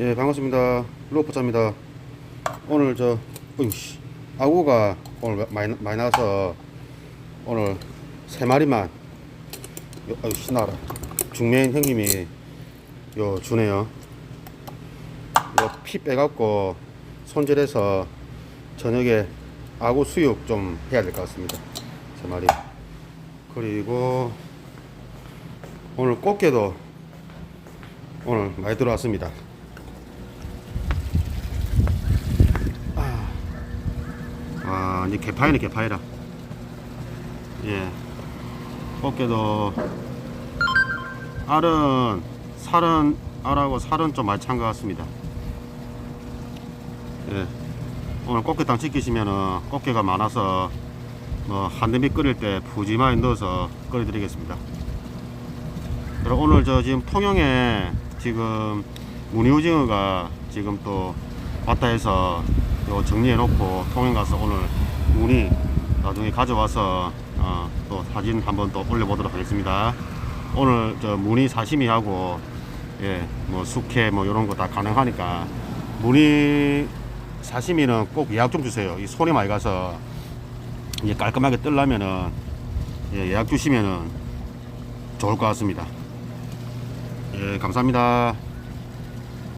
예 반갑습니다. 로프자입니다. 오늘 저 으이씨. 아구가 오늘 많이, 많이 나서 오늘 세 마리만 요, 아유 신나라. 중매인 형님이 요 주네요. 요 피 빼갖고 손질해서 저녁에 아구 수육 좀 해야 될 것 같습니다. 세 마리. 그리고 오늘 꽃게도 오늘 많이 들어왔습니다 아, 이제 개파이네, 개파이라. 예. 꽃게도, 알은, 살은, 알하고 살은 좀 많이 찬 것 같습니다. 예. 오늘 꽃게탕 시키시면은 꽃게가 많아서 뭐 한대미 끓일 때 푸짐하게 넣어서 끓여 드리겠습니다. 그리고 오늘 저 지금 통영에 지금 무늬오징어가 지금 또 왔다 해서 요 정리해 놓고 통영 가서 오늘 무늬 나중에 가져와서 어, 또 사진 한번 또 올려보도록 하겠습니다. 오늘 저 무늬 사시미 하고 예, 뭐 숙회 뭐 이런 거 다 가능하니까 무늬 사시미는 꼭 예약 좀 주세요. 이 손이 많이 가서 이제 깔끔하게 뜰려면은 예, 예약 주시면은 좋을 것 같습니다. 예, 감사합니다.